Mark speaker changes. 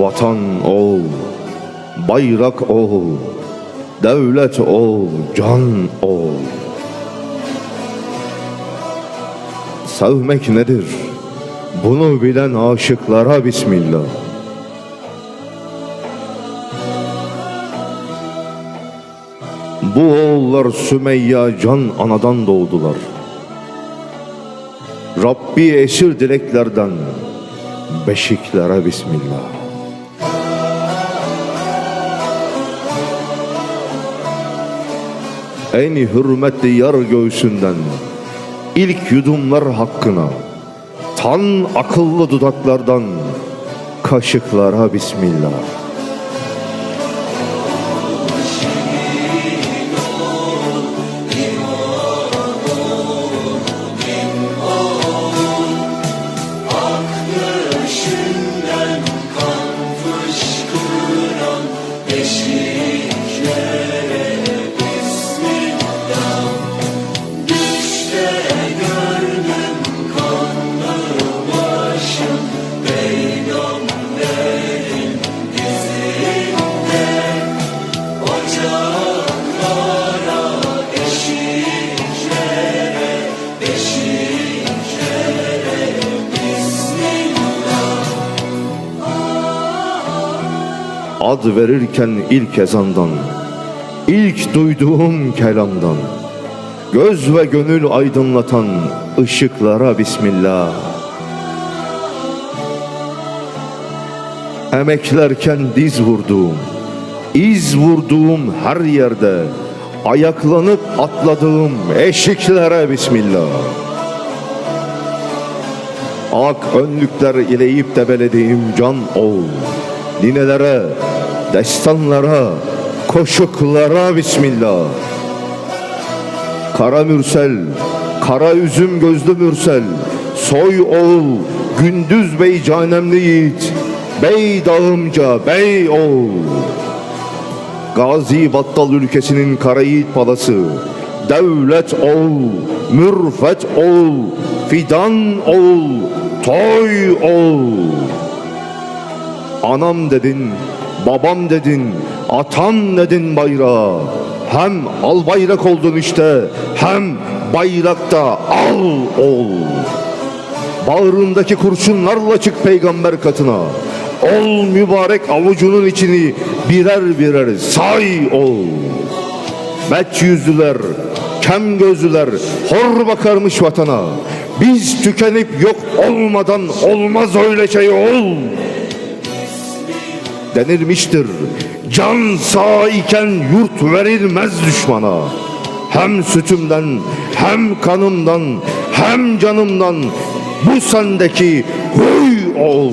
Speaker 1: Vatan ol, bayrak ol, devlet ol, can ol. Sevmek nedir? Bunu bilen aşıklara Bismillah. Bu oğullar Sümeyya can anadan doğdular. Rabbi esir dileklerden beşiklere Bismillah. En hürmetli yar göğsünden ilk yudumlar hakkına tan akıllı dudaklardan kaşıklara Bismillah. Ad verirken ilk ezandan, ilk duyduğum kelamdan, göz ve gönül aydınlatan ışıklara Bismillah. Emeklerken diz vurduğum, iz vurduğum her yerde, ayaklanıp atladığım eşiklere Bismillah. Ak önlükler ileyip debelediğim can ol. Ninelere, destanlara, koşuklara bismillah. Kara mürsel, kara üzüm gözlü mürsel, soy oğul, gündüz bey canemli yiğit, bey dağımca bey oğul. Gazi Battal ülkesinin kara yiğit palası, devlet ol, mürfet ol, fidan ol, toy ol. Anam dedin, babam dedin, atam dedin bayrağa. Hem al bayrak oldun işte, hem bayrakta al ol. Bağrındaki kurşunlarla çık peygamber katına. Ol mübarek avucunun içini birer birer say ol. Met yüzlüler, kem gözlüler, hor bakarmış vatana. Biz tükenip yok olmadan olmaz öyle şey ol denilmiştir. Can sağ iken yurt verilmez düşmana. Hem sütümden, hem kanımdan, hem canımdan bu sendeki huy ol.